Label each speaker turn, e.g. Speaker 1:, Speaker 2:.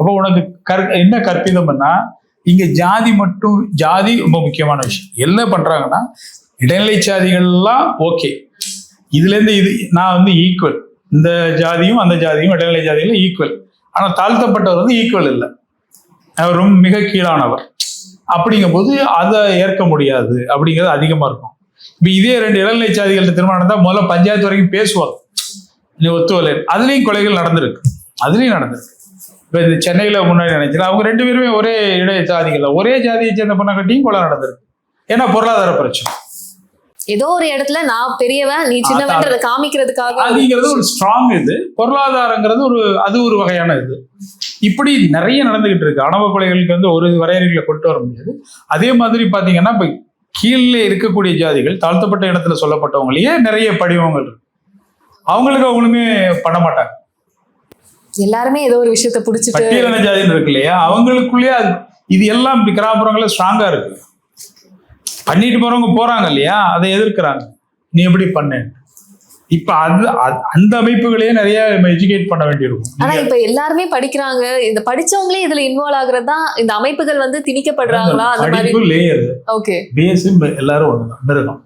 Speaker 1: அப்போ உனக்கு கற் என்ன கற்பிதம்னா இங்க ஜாதி மட்டும் ஜாதி ரொம்ப முக்கியமான விஷயம். என்ன பண்றாங்கன்னா இடைநிலை சாதிகள்லாம் ஓகே இதுல இருந்து இது நான் வந்து ஈக்குவல் இந்த ஜாதியும் அந்த ஜாதியும் இடைநிலை ஜாதிகளும் ஈக்குவல் ஆனால் தாழ்த்தப்பட்டவர் வந்து ஈக்குவல் இல்லை. அவர் ரொம்ப மிக கீழானவர். அப்படிங்கும்போது அதை ஏற்க முடியாது. அப்படிங்கிறது அதிகமா இருக்கும். இப்போ இதே ரெண்டு இளநிலை சாதிகள்ட்ட திருமணம் தான் முதல்ல பஞ்சாயத்து வரைக்கும் பேசுவாங்க. நீ ஒத்துவலை அதுலேயும் கொலைகள் நடந்திருக்கு. அதுலேயும் நடந்திருக்கு. இப்போ இந்த சென்னையில் முன்னாடி நினைச்சல அவங்க ரெண்டு பேருமே ஒரே இடைய ஜாதிகள். ஒரே ஜாதியை சேர்ந்த பொண்ணை கட்டியும் கொலை நடந்திருக்கு. ஏன்னா பொருளாதார பிரச்சனை.
Speaker 2: ஏதோ ஒரு இடத்துல நான் பெரியவன் நீ சின்னவன்றத காமிக்கிறதுக்காக
Speaker 1: அதுங்கிறது ஒரு ஸ்ட்ராங் இது. பொருளாதாரங்கிறது ஒரு அது ஒரு வகையான இது. இப்படி நிறைய நடந்துகிட்டு இருக்கு. ஆணவ கொலைகளுக்கு வந்து ஒரு வரையறைகளை கொண்டு வர முடியாது. அதே மாதிரி பாத்தீங்கன்னா இப்ப கீழே இருக்கக்கூடிய ஜாதிகள் தாழ்த்தப்பட்ட இடத்துல சொல்லப்பட்டவங்களையே நிறைய படிவங்கள் இருக்கு? அவங்களுக்கு அவங்களுமே பண்ண மாட்டாங்க.
Speaker 2: எல்லாருமே ஏதோ ஒரு விஷயத்த புடிச்சிட்டு
Speaker 1: பட்டியலின ஜாதின்னு இருக்கு இல்லையா? அவங்களுக்குள்ளேயே அது இது எல்லாம் இப்படி கிராமப்புறங்களில் ஸ்ட்ராங்கா இருக்கு. பண்ணிட்டு போறவங்க போறாங்க இல்லையா? அதை எதிர்க்கிறாங்க. நீ எப்படி பண்ண? இப்ப அது அந்த அமைப்புகளையே நிறைய எஜுகேட் பண்ண வேண்டியிருக்கும்.
Speaker 2: ஆனா இப்ப எல்லாருமே படிக்கிறாங்க. இந்த படிச்சவங்களே இதுல இன்வால்வ் ஆகுறது தான் இந்த அமைப்புகள் வந்து திணிக்கப்படுறாங்களா? அந்த மாதிரி
Speaker 1: லேயர்
Speaker 2: ஓகே
Speaker 1: பேஸ் எல்லாரும் ஒண்ணுதான். மிருகம்.